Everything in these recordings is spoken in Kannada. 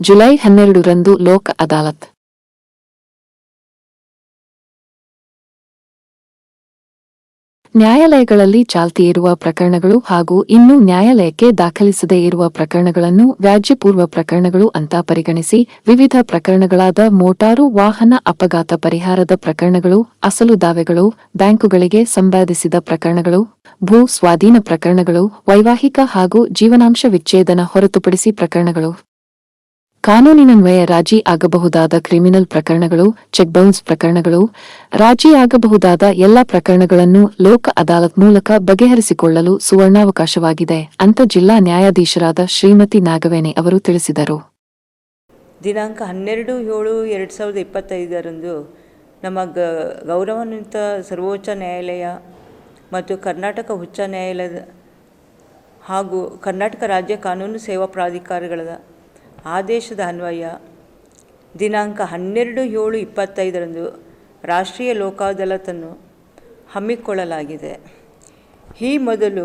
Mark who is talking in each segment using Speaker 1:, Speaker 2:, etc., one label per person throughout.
Speaker 1: ಜುಲೈ ಹನ್ನೆರಡರಂದು ಲೋಕ್ ಅದಾಲತ್. ನ್ಯಾಯಾಲಯಗಳಲ್ಲಿ ಚಾಲ್ತಿಯಿರುವ ಪ್ರಕರಣಗಳು ಹಾಗೂ ಇನ್ನೂ ನ್ಯಾಯಾಲಯಕ್ಕೆ ದಾಖಲಿಸದೇ ಇರುವ ಪ್ರಕರಣಗಳನ್ನು ವ್ಯಾಜ್ಯಪೂರ್ವ ಪ್ರಕರಣಗಳು ಅಂತ ಪರಿಗಣಿಸಿ ವಿವಿಧ ಪ್ರಕರಣಗಳಾದ ಮೋಟಾರು ವಾಹನ ಅಪಘಾತ ಪರಿಹಾರದ ಪ್ರಕರಣಗಳು, ಅಸಲು ದಾವೆಗಳು, ಬ್ಯಾಂಕುಗಳಿಗೆ ಸಂಬಂಧಿಸಿದ ಪ್ರಕರಣಗಳು, ಭೂ ಸ್ವಾಧೀನ ಪ್ರಕರಣಗಳು, ವೈವಾಹಿಕ ಹಾಗೂ ಜೀವನಾಂಶ ವಿಚ್ಛೇದನ ಹೊರತುಪಡಿಸಿ ಪ್ರಕರಣಗಳು. ಕಾನೂನಿನನ್ವಯ ರಾಜಿ ಆಗಬಹುದಾದ ಕ್ರಿಮಿನಲ್ ಪ್ರಕರಣಗಳು ಚೆಕ್ ಬೌನ್ಸ್ ಪ್ರಕರಣಗಳು, ರಾಜಿ ಆಗಬಹುದಾದ ಎಲ್ಲ ಪ್ರಕರಣಗಳನ್ನು ಲೋಕ ಅದಾಲತ್ ಮೂಲಕ ಬಗೆಹರಿಸಿಕೊಳ್ಳಲು ಸುವರ್ಣಾವಕಾಶವಾಗಿದೆ ಅಂತ ಜಿಲ್ಲಾ ನ್ಯಾಯಾಧೀಶರಾದ ಶ್ರೀಮತಿ ನಾಗವೇಣಿ ಅವರು ತಿಳಿಸಿದರು.
Speaker 2: ದಿನಾಂಕ ಹನ್ನೆರಡು ಏಳು ಎರಡು ಸಾವಿರದ ಇಪ್ಪತ್ತೈದರಂದು ನಮ್ಮ ಗೌರವಾನ್ವಿತ ಸರ್ವೋಚ್ಚ ನ್ಯಾಯಾಲಯ ಮತ್ತು ಕರ್ನಾಟಕ ಉಚ್ಚ ನ್ಯಾಯಾಲಯದ ಹಾಗೂ ಕರ್ನಾಟಕ ರಾಜ್ಯ ಕಾನೂನು ಸೇವಾ ಪ್ರಾಧಿಕಾರಗಳ ಆದೇಶದ ಅನ್ವಯ. ದಿನಾಂಕ ಹನ್ನೆರಡು ಏಳು ಇಪ್ಪತ್ತೈದರಂದು ರಾಷ್ಟ್ರೀಯ ಲೋಕ ಅದಾಲತನ್ನು ಹಮ್ಮಿಕೊಳ್ಳಲಾಗಿದೆ. ಈ ಮೊದಲು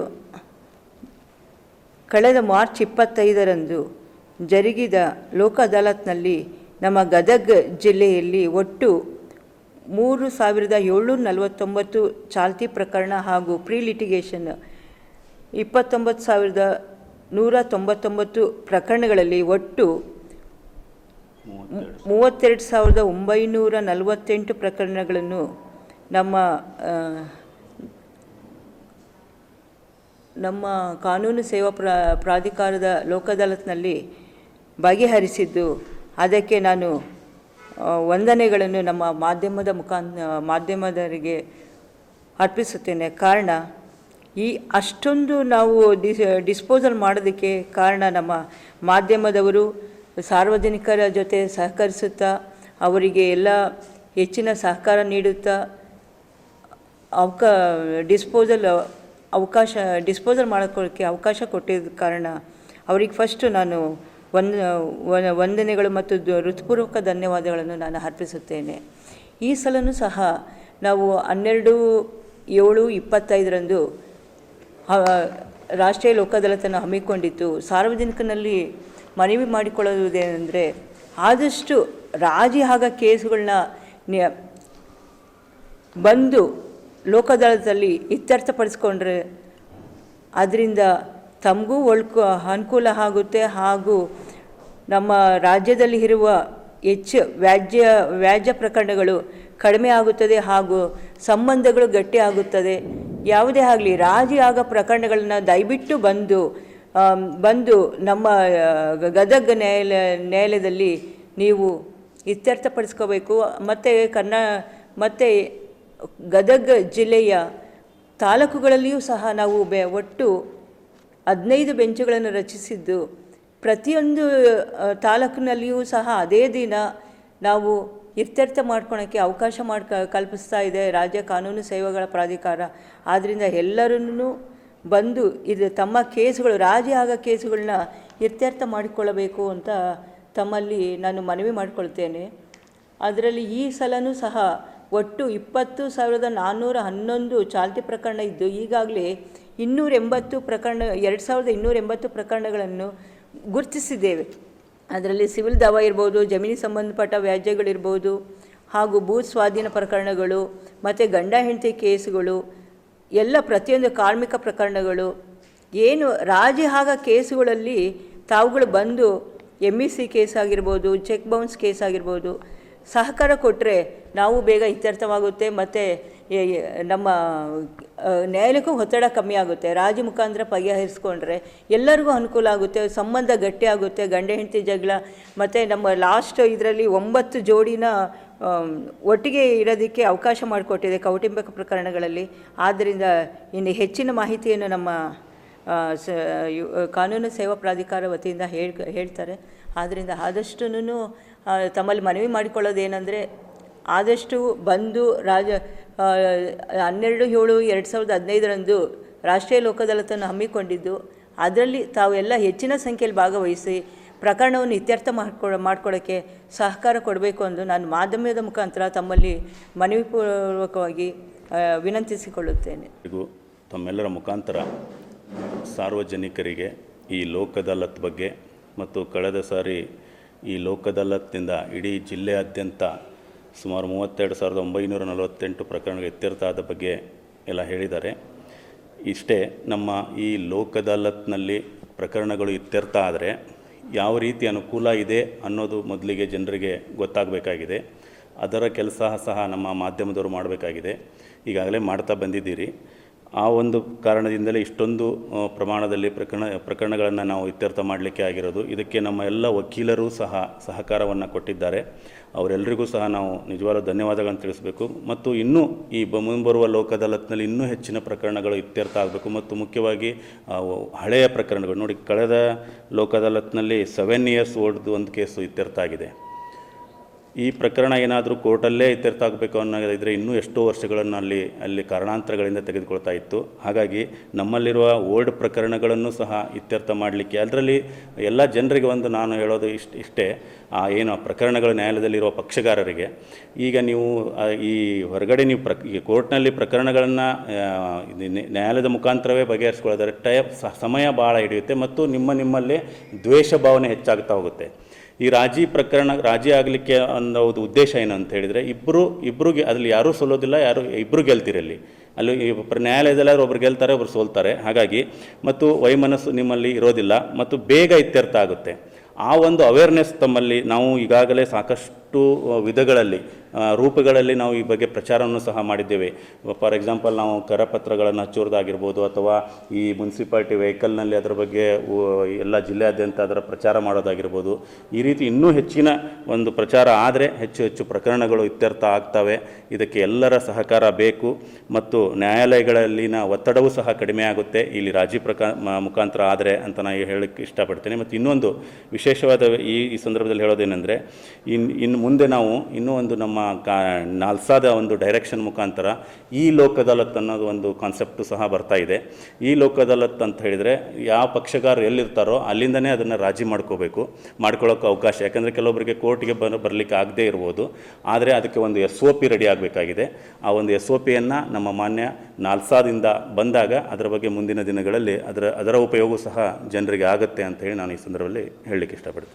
Speaker 2: ಕಳೆದ ಮಾರ್ಚ್ ಇಪ್ಪತ್ತೈದರಂದು ಜರುಗಿದ ಲೋಕ ಅದಾಲತ್ನಲ್ಲಿ ನಮ್ಮ ಗದಗ ಜಿಲ್ಲೆಯಲ್ಲಿ ಒಟ್ಟು ಮೂರು ಸಾವಿರದ ಏಳ್ನೂರ ನಲವತ್ತೊಂಬತ್ತು ಚಾಲ್ತಿ ಪ್ರಕರಣ ಹಾಗೂ ಪ್ರೀ ಲಿಟಿಗೇಷನ್ ಇಪ್ಪತ್ತೊಂಬತ್ತು ಸಾವಿರದ ನೂರ ತೊಂಬತ್ತೊಂಬತ್ತು ಪ್ರಕರಣಗಳಲ್ಲಿ ಒಟ್ಟು ಮೂವತ್ತೆರಡು ಸಾವಿರದ ಒಂಬೈನೂರ ನಲವತ್ತೆಂಟು ಪ್ರಕರಣಗಳನ್ನು ನಮ್ಮ ನಮ್ಮ ಕಾನೂನು ಸೇವಾ ಪ್ರ ಪ್ರಾಧಿಕಾರದ ಲೋಕ ಅದಾಲತ್ನಲ್ಲಿ ಬಗೆಹರಿಸಿದ್ದು. ಅದಕ್ಕೆ ನಾನು ವಂದನೆಗಳನ್ನು ನಮ್ಮ ಮಾಧ್ಯಮದ ಮುಖಾಂತ ಮಾಧ್ಯಮದವರಿಗೆ ಅರ್ಪಿಸುತ್ತೇನೆ. ಕಾರಣ ಈ ಅಷ್ಟೊಂದು ನಾವು ಡಿಸ್, ಡಿಸ್ಪೋಸಲ್ ಮಾಡೋದಕ್ಕೆ ಕಾರಣ ನಮ್ಮ ಮಾಧ್ಯಮದವರು ಸಾರ್ವಜನಿಕರ ಜೊತೆ ಸಹಕರಿಸುತ್ತಾ, ಅವರಿಗೆ ಎಲ್ಲ ಹೆಚ್ಚಿನ ಸಹಕಾರ ನೀಡುತ್ತಾ, ಅವಕ, ಡಿಸ್ಪೋಸಲ್ ಅವಕಾಶ, ಡಿಸ್ಪೋಸಲ್ ಮಾಡ್ಕೊಳ್ಳೋಕ್ಕೆ ಅವಕಾಶ ಕೊಟ್ಟಿದ್ದ ಕಾರಣ ಅವ್ರಿಗೆ ಫಸ್ಟು ನಾನು ವಂದ ವಂದನೆಗಳು ಮತ್ತು ಋತುಪೂರ್ವಕ ಧನ್ಯವಾದಗಳನ್ನು ನಾನು ಅರ್ಪಿಸುತ್ತೇನೆ. ಈ ಸಲನೂ ಸಹ ನಾವು ಹನ್ನೆರಡು, ಏಳು, ಇಪ್ಪತ್ತೈದರಂದು ರಾಷ್ಟ್ರೀಯ ಅದಾಲತನ್ನು ಹಮ್ಮಿಕೊಂಡಿತ್ತು ಸಾರ್ವಜನಿಕನಲ್ಲಿ ಮನವಿ ಮಾಡಿಕೊಳ್ಳುವುದೇನೆಂದರೆ ಆದಷ್ಟು ರಾಜಿ ಆಗ ಕೇಸುಗಳನ್ನ ಬಂದು ಲೋಕದಳದಲ್ಲಿ ಇತ್ಯರ್ಥಪಡಿಸ್ಕೊಂಡ್ರೆ ಅದರಿಂದ ತಮಗೂ ಒಳ್ಕೊ, ಅನುಕೂಲ ಆಗುತ್ತೆ ಹಾಗೂ ನಮ್ಮ ರಾಜ್ಯದಲ್ಲಿ ಇರುವ ಹೆಚ್ಚು ವ್ಯಾಜ್ಯ ವ್ಯಾಜ್ಯ ಪ್ರಕರಣಗಳು ಕಡಿಮೆ ಆಗುತ್ತದೆ ಹಾಗೂ ಸಂಬಂಧಗಳು ಗಟ್ಟಿ ಆಗುತ್ತದೆ. ಯಾವುದೇ ಆಗಲಿ ರಾಜಿ ಆಗ ಪ್ರಕರಣಗಳನ್ನ ದಯವಿಟ್ಟು ಬಂದು ಬಂದು ನಮ್ಮ ಗದಗ ನ್ಯಾಯಾಲಯ ನ್ಯಾಯಾಲಯದಲ್ಲಿ ನೀವು ಇತ್ಯರ್ಥಪಡಿಸ್ಕೋಬೇಕು. ಮತ್ತು ಕನ್ನ ಮತ್ತು ಗದಗ ಜಿಲ್ಲೆಯ ತಾಲೂಕುಗಳಲ್ಲಿಯೂ ಸಹ ನಾವು ಬೆ, ಒಟ್ಟು ಹದಿನೈದು ಬೆಂಚುಗಳನ್ನು ರಚಿಸಿದ್ದು. ಪ್ರತಿಯೊಂದು ತಾಲೂಕಿನಲ್ಲಿಯೂ ಸಹ ಅದೇ ದಿನ ನಾವು ಇತ್ಯರ್ಥ ಮಾಡ್ಕೊಳೋಕ್ಕೆ ಅವಕಾಶ ಮಾಡ್ಕ, ಕಲ್ಪಿಸ್ತಾ ಇದೆ ರಾಜ್ಯ ಕಾನೂನು ಸೇವೆಗಳ ಪ್ರಾಧಿಕಾರ. ಆದ್ದರಿಂದ ಎಲ್ಲರನ್ನೂ ಬಂದು ಇದು ತಮ್ಮ ಕೇಸುಗಳು, ರಾಜಿ ಆಗ ಕೇಸುಗಳನ್ನ ಇತ್ಯರ್ಥ ಮಾಡಿಕೊಳ್ಳಬೇಕು ಅಂತ ತಮ್ಮಲ್ಲಿ ನಾನು ಮನವಿ ಮಾಡಿಕೊಳ್ತೇನೆ. ಅದರಲ್ಲಿ ಈ ಸಲನೂ ಸಹ ಒಟ್ಟು ಇಪ್ಪತ್ತು ಸಾವಿರದ ನಾನ್ನೂರ ಹನ್ನೊಂದು ಚಾಲ್ತಿ ಪ್ರಕರಣ ಇದ್ದು, ಈಗಾಗಲೇ ಇನ್ನೂರ ಎಂಬತ್ತು ಪ್ರಕರಣ, ಎರಡು ಸಾವಿರದ ಇನ್ನೂರ ಎಂಬತ್ತು ಪ್ರಕರಣಗಳನ್ನು ಗುರುತಿಸಿದ್ದೇವೆ. ಅದರಲ್ಲಿ ಸಿವಿಲ್ ದಾವ ಇರ್ಬೋದು, ಜಮೀನಿಗೆ ಸಂಬಂಧಪಟ್ಟ ವ್ಯಾಜ್ಯಗಳಿರ್ಬೋದು ಹಾಗೂ ಭೂ ಸ್ವಾಧೀನ ಪ್ರಕರಣಗಳು ಮತ್ತು ಗಂಡ ಹೆಂಡತಿ ಕೇಸುಗಳು, ಎಲ್ಲ ಪ್ರತಿಯೊಂದು ಕಾರ್ಮಿಕ ಪ್ರಕರಣಗಳು. ಏನು ರಾಜಿ ಹಾಗ ಕೇಸುಗಳಲ್ಲಿ ತಾವುಗಳು ಬಂದು ಎಂ ಇ ಸಿ ಕೇಸ್ ಆಗಿರ್ಬೋದು ಚೆಕ್ ಬೌನ್ಸ್ ಕೇಸ್ ಆಗಿರ್ಬೋದು, ಸಹಕಾರ ಕೊಟ್ಟರೆ ನಾವು ಬೇಗ ಇತ್ಯರ್ಥವಾಗುತ್ತೆ. ಮತ್ತು ನಮ್ಮ ನ್ಯಾಯಾಲಯಕ್ಕೂ ಒತ್ತಡ ಕಮ್ಮಿ ಆಗುತ್ತೆ. ರಾಜಿ ಮುಖಾಂತರ ಪರಿಹರಿಸ್ಕೊಂಡ್ರೆ ಎಲ್ಲರಿಗೂ ಅನುಕೂಲ ಆಗುತ್ತೆ. ಸಂಬಂಧ ಗಟ್ಟಿ ಆಗುತ್ತೆ. ಗಂಡ ಹೆಂಡತಿ ಜಗಳ, ಮತ್ತು ನಮ್ಮ ಲಾಸ್ಟ್ ಇದರಲ್ಲಿ ಒಂಬತ್ತು ಜೋಡಿನ ಒಟ್ಟಿಗೆ ಇರೋದಕ್ಕೆ ಅವಕಾಶ ಮಾಡಿಕೊಟ್ಟಿದೆ ಕೌಟುಂಬಿಕ ಪ್ರಕರಣಗಳಲ್ಲಿ. ಆದ್ದರಿಂದ ಇನ್ನು ಹೆಚ್ಚಿನ ಮಾಹಿತಿಯನ್ನು ನಮ್ಮ ಕಾನೂನು ಸೇವಾ ಪ್ರಾಧಿಕಾರ ವತಿಯಿಂದ ಹೇಳಿ, ಹೇಳ್ತಾರೆ. ಆದ್ದರಿಂದ ಆದಷ್ಟು ತಮ್ಮಲ್ಲಿ ಮನವಿ ಮಾಡಿಕೊಳ್ಳೋದೇನೆಂದರೆ, ಆದಷ್ಟು ಬಂದು ರಾಜ ಹನ್ನೆರಡು, ಏಳು, ಎರಡು ಸಾವಿರದ ಹದಿನೈದರಂದು ರಾಷ್ಟ್ರೀಯ ಲೋಕದಳತನ್ನು ಹಮ್ಮಿಕೊಂಡಿದ್ದು, ಅದರಲ್ಲಿ ತಾವೆಲ್ಲ ಹೆಚ್ಚಿನ ಸಂಖ್ಯೆಯಲ್ಲಿ ಭಾಗವಹಿಸಿ ಪ್ರಕರಣವನ್ನು ಇತ್ಯರ್ಥ ಮಾಡ್ಕೊ ಮಾಡ್ಕೊಳ್ಳೋಕ್ಕೆ ಸಹಕಾರ ಕೊಡಬೇಕು ಎಂದು ನಾನು ಮಾಧ್ಯಮದ ಮುಖಾಂತರ ತಮ್ಮಲ್ಲಿ ಮನವಿ ಪೂರ್ವಕವಾಗಿ ವಿನಂತಿಸಿಕೊಳ್ಳುತ್ತೇನೆ.
Speaker 3: ತಮ್ಮೆಲ್ಲರ ಮುಖಾಂತರ ಸಾರ್ವಜನಿಕರಿಗೆ ಈ ಲೋಕದಲ್ಲತ್ ಬಗ್ಗೆ ಮತ್ತು ಕಳೆದ ಸಾರಿ ಈ ಲೋಕದಲ್ಲತ್ತಿಂದ ಇಡೀ ಜಿಲ್ಲೆಯಾದ್ಯಂತ ಸುಮಾರು ಮೂವತ್ತೆರಡು ಸಾವಿರದ ಒಂಬೈನೂರ ನಲವತ್ತೆಂಟು ಪ್ರಕರಣಗಳು ಇತ್ಯರ್ಥ ಆದ ಬಗ್ಗೆ ಎಲ್ಲ ಹೇಳಿದ್ದಾರೆ. ಇಷ್ಟೇ ನಮ್ಮ ಈ ಲೋಕ್ ಅದಾಲತ್ನಲ್ಲಿ ಪ್ರಕರಣಗಳು ಇತ್ಯರ್ಥ ಆದರೆ ಯಾವ ರೀತಿ ಅನುಕೂಲ ಇದೆ ಅನ್ನೋದು ಮೊದಲಿಗೆ ಜನರಿಗೆ ಗೊತ್ತಾಗಬೇಕಾಗಿದೆ. ಅದರ ಕೆಲಸ ಸಹ ನಮ್ಮ ಮಾಧ್ಯಮದವರು ಮಾಡಬೇಕಾಗಿದೆ. ಈಗಾಗಲೇ ಮಾಡ್ತಾ ಬಂದಿದ್ದೀರಿ. ಆ ಒಂದು ಕಾರಣದಿಂದಲೇ ಇಷ್ಟೊಂದು ಪ್ರಮಾಣದಲ್ಲಿ ಪ್ರಕರಣ, ಪ್ರಕರಣಗಳನ್ನು ನಾವು ಇತ್ಯರ್ಥ ಮಾಡಲಿಕ್ಕೆ ಆಗಿರೋದು. ಇದಕ್ಕೆ ನಮ್ಮ ಎಲ್ಲ ವಕೀಲರು ಸಹ ಸಹಕಾರವನ್ನು ಕೊಟ್ಟಿದ್ದಾರೆ. ಅವರೆಲ್ಲರಿಗೂ ಸಹ ನಾವು ನಿಜವಾದ ಧನ್ಯವಾದಗಳನ್ನು ತಿಳಿಸಬೇಕು. ಮತ್ತು ಇನ್ನೂ ಈ ಮುಂಬರುವ ಲೋಕದಲತ್ನಲ್ಲಿ ಇನ್ನೂ ಹೆಚ್ಚಿನ ಪ್ರಕರಣಗಳು ಇತ್ಯರ್ಥ ಆಗಬೇಕು. ಮತ್ತು ಮುಖ್ಯವಾಗಿ ಹಳೆಯ ಪ್ರಕರಣಗಳು. ನೋಡಿ, ಕಳೆದ ಲೋಕದಲತ್ನಲ್ಲಿ ಸೆವೆನ್ ಇಯರ್ಸ್ ಓಲ್ಡ್ದು ಒಂದು ಕೇಸು ಇತ್ಯರ್ಥ ಆಗಿದೆ. ಈ ಪ್ರಕರಣ ಏನಾದರೂ ಕೋರ್ಟಲ್ಲೇ ಇತ್ಯರ್ಥ ಆಗಬೇಕು ಅನ್ನೋದಿದ್ರೆ ಇನ್ನೂ ಎಷ್ಟೋ ವರ್ಷಗಳನ್ನು ಅಲ್ಲಿ ಅಲ್ಲಿ ಕಾರಣಾಂತರಗಳಿಂದ ತೆಗೆದುಕೊಳ್ತಾ ಇತ್ತು. ಹಾಗಾಗಿ ನಮ್ಮಲ್ಲಿರುವ ಓಲ್ಡ್ ಪ್ರಕರಣಗಳನ್ನು ಸಹ ಇತ್ಯರ್ಥ ಮಾಡಲಿಕ್ಕೆ, ಅದರಲ್ಲಿ ಎಲ್ಲ ಜನರಿಗೆ ಒಂದು ನಾನು ಹೇಳೋದು ಇಷ್ಟ, ಇಷ್ಟೇ, ಆ ಏನು ಪ್ರಕರಣಗಳು ನ್ಯಾಯಾಲಯದಲ್ಲಿರುವ ಪಕ್ಷಗಾರರಿಗೆ. ಈಗ ನೀವು ಈ ಹೊರಗಡೆ ನೀವು ಪ್ರ ಈ ಕೋರ್ಟ್ನಲ್ಲಿ ಪ್ರಕರಣಗಳನ್ನು ನ್ಯಾಯಾಲಯದ ಮುಖಾಂತರವೇ ಬಗೆಹರಿಸ್ಕೊಳ್ಳೋದಾದ್ರೆ ಟೈ ಸಮಯ ಭಾಳ ಹಿಡಿಯುತ್ತೆ ಮತ್ತು ನಿಮ್ಮ ನಿಮ್ಮಲ್ಲಿ ದ್ವೇಷ ಭಾವನೆ ಹೆಚ್ಚಾಗ್ತಾ ಹೋಗುತ್ತೆ. ಈ ರಾಜಿ ಪ್ರಕರಣ, ರಾಜಿ ಆಗಲಿಕ್ಕೆ ಅನ್ನೋ ಒಂದು ಉದ್ದೇಶ ಏನು ಅಂತ ಹೇಳಿದರೆ ಇಬ್ಬರು ಇಬ್ಬರಿಗೆ ಅದರಲ್ಲಿ ಯಾರೂ ಸೋಲೋದಿಲ್ಲ, ಯಾರು ಇಬ್ಬರು ಗೆಲ್ತಿರಲ್ಲಿ ಅಲ್ಲಿ ಅಲ್ಲಿ ಈ ಪ್ರ- ನ್ಯಾಯಾಲಯದಲ್ಲಿ ಒಬ್ರು ಗೆಲ್ತಾರೆ, ಒಬ್ರು ಸೋಲ್ತಾರೆ. ಹಾಗಾಗಿ ಮತ್ತು ವೈಮನಸ್ಸು ನಿಮ್ಮಲ್ಲಿ ಇರೋದಿಲ್ಲ ಮತ್ತು ಬೇಗ ಇತ್ಯರ್ಥ ಆಗುತ್ತೆ. ಆ ಒಂದು ಅವೇರ್ನೆಸ್ ತಮ್ಮಲ್ಲಿ ನಾವು ಈಗಾಗಲೇ ಸಾಕಷ್ಟು ವಿಧಗಳಲ್ಲಿ ರೂಪಗಳಲ್ಲಿ ನಾವು ಈ ಬಗ್ಗೆ ಪ್ರಚಾರವನ್ನು ಸಹ ಮಾಡಿದ್ದೇವೆ. ಫಾರ್ ಎಕ್ಸಾಂಪಲ್, ನಾವು ಕರಪತ್ರಗಳನ್ನು ಹಚ್ಚೋದಾಗಿರ್ಬೋದು ಅಥವಾ ಈ ಮುನ್ಸಿಪಾಲ್ಟಿ ವೆಹಿಕಲ್ನಲ್ಲಿ ಅದರ ಬಗ್ಗೆ ಎಲ್ಲ ಜಿಲ್ಲೆಯಾದ್ಯಂತ ಅದರ ಪ್ರಚಾರ ಮಾಡೋದಾಗಿರ್ಬೋದು. ಈ ರೀತಿ ಇನ್ನೂ ಹೆಚ್ಚಿನ ಒಂದು ಪ್ರಚಾರ ಆದರೆ ಹೆಚ್ಚು ಹೆಚ್ಚು ಪ್ರಕರಣಗಳು ಇತ್ಯರ್ಥ ಆಗ್ತವೆ. ಇದಕ್ಕೆ ಎಲ್ಲರ ಸಹಕಾರ ಬೇಕು. ಮತ್ತು ನ್ಯಾಯಾಲಯಗಳಲ್ಲಿನ ಒತ್ತಡವೂ ಸಹ ಕಡಿಮೆ ಆಗುತ್ತೆ. ಇಲ್ಲಿ ರಾಜಿ ಪ್ರಕಾ ಮುಖಾಂತರ ಆದರೆ ಅಂತ ನಾನು ಹೇಳಕ್ಕೆ ಇಷ್ಟಪಡ್ತೇನೆ. ಮತ್ತು ಇನ್ನೊಂದು ವಿಶೇಷವಾದ ಈ ಈ ಸಂದರ್ಭದಲ್ಲಿ ಹೇಳೋದೇನೆಂದರೆ, ಇನ್ ಇನ್ನು ಮುಂದೆ ನಾವು ಇನ್ನೂ ಒಂದು ನಮ್ಮ ಕಾ ನಾಲ್ಸಾದ ಒಂದು ಡೈರೆಕ್ಷನ್ ಮುಖಾಂತರ ಈ ಲೋಕ್ ಅದಾಲತ್ ಅನ್ನೋದು ಒಂದು ಕಾನ್ಸೆಪ್ಟು ಸಹ ಬರ್ತಾ ಇದೆ. ಈ ಲೋಕ್ ಅದಾಲತ್ ಅಂತ ಹೇಳಿದರೆ ಯಾವ ಪಕ್ಷಗಾರರು ಎಲ್ಲಿರ್ತಾರೋ ಅಲ್ಲಿಂದನೇ ಅದನ್ನು ರಾಜಿ ಮಾಡ್ಕೋಬೇಕು, ಮಾಡ್ಕೊಳ್ಳೋಕೆ ಅವಕಾಶ. ಯಾಕಂದರೆ ಕೆಲವೊಬ್ಬರಿಗೆ ಕೋರ್ಟ್ಗೆ ಬರ, ಬರಲಿಕ್ಕೆ ಆಗದೇ ಇರ್ಬೋದು. ಆದರೆ ಅದಕ್ಕೆ ಒಂದು ಎಸ್ ಒ ಪಿ ರೆಡಿ ಆಗಬೇಕಾಗಿದೆ. ಆ ಒಂದು ಎಸ್ ಒ ಪಿಯನ್ನು ನಮ್ಮ ಮಾನ್ಯ ನಾಲ್ಸಾದಿಂದ ಬಂದಾಗ ಅದರ ಬಗ್ಗೆ ಮುಂದಿನ ದಿನಗಳಲ್ಲಿ ಅದರ ಅದರ ಉಪಯೋಗ ಸಹ ಜನರಿಗೆ ಆಗುತ್ತೆ ಅಂತ ಹೇಳಿ ನಾನು ಈ ಸಂದರ್ಭದಲ್ಲಿ ಹೇಳಲಿಕ್ಕೆ ಇಷ್ಟಪಡ್ತೀನಿ.